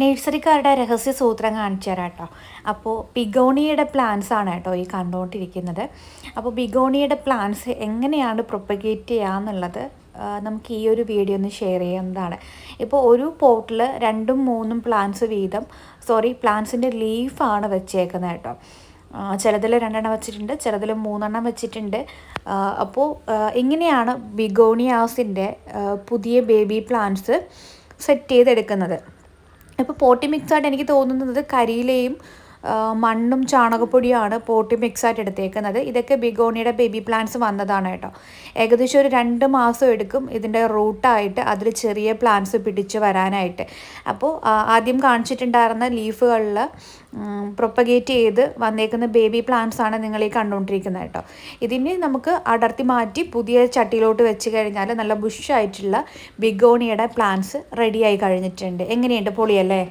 നേഴ്സറിക്കാരുടെ രഹസ്യ സൂത്രം കാണിച്ചു തരാം കേട്ടോ. അപ്പോൾ ബിഗോണിയുടെ പ്ലാന്റ്സ് ആണ് കേട്ടോ ഈ കണ്ടുകൊണ്ടിരിക്കുന്നത് അപ്പോൾ ബിഗോണിയുടെ പ്ലാന്റ്സ് എങ്ങനെയാണ് പ്രൊപ്പഗേറ്റ് ചെയ്യാന്നുള്ളത് എന്നുള്ളത് നമുക്ക് ഈ ഒരു വീഡിയോ ഒന്ന് ഷെയർ ചെയ്യുന്നതാണ് ഇപ്പോൾ ഒരു പോട്ടിൽ രണ്ടും മൂന്നും പ്ലാന്റ്സ് വീതം സോറി പ്ലാന്റ്സിന്റെ ലീഫാണ് വെച്ചേക്കുന്നത് കേട്ടോ. ചിലതിൽ രണ്ടെണ്ണം വെച്ചിട്ടുണ്ട് ചിലതിൽ മൂന്നെണ്ണം വെച്ചിട്ടുണ്ട്. അപ്പോൾ ഇങ്ങനെയാണ് ബിഗോണിയാസിന്റെ പുതിയ ബേബി പ്ലാന്റ്സ് സെറ്റ് ചെയ്തെടുക്കുന്നത്. ഇപ്പോൾ പോട്ടി മിക്സായിട്ട് എനിക്ക് തോന്നുന്നത് കരിയിലയും മണ്ണും ചാണകപ്പൊടിയുമാണ് പോട്ടി മിക്സായിട്ട് എടുത്തേക്കുന്നത്. ഇതൊക്കെ ബിഗോണിയുടെ ബേബി പ്ലാന്റ്സ് വന്നതാണ് കേട്ടോ. ഏകദേശം ഒരു രണ്ട് മാസം എടുക്കും ഇതിന്റെ റൂട്ടായിട്ട് അതിൽ ചെറിയ പ്ലാന്റ്സ് പിടിച്ച് വരാനായിട്ട്. അപ്പോൾ ആദ്യം കാണിച്ചിട്ടുണ്ടായിരുന്ന ലീഫുകളിൽ പ്രൊപ്പഗേറ്റ് ചെയ്ത് വന്നേക്കുന്ന ബേബി പ്ലാന്റ്സ് ആണ് നിങ്ങൾ ഈ കണ്ടുകൊണ്ടിരിക്കുന്നത് കേട്ടോ. ഇതിനെ നമുക്ക് അടർത്തി മാറ്റി പുതിയ ചട്ടിയിലോട്ട് വെച്ച് കഴിഞ്ഞാൽ നല്ല ബുഷായിട്ടുള്ള ബിഗോണിയുടെ പ്ലാന്റ്സ് റെഡിയായി കഴിഞ്ഞിട്ടുണ്ട്. എങ്ങനെയുണ്ട് പൊളിയല്ലേ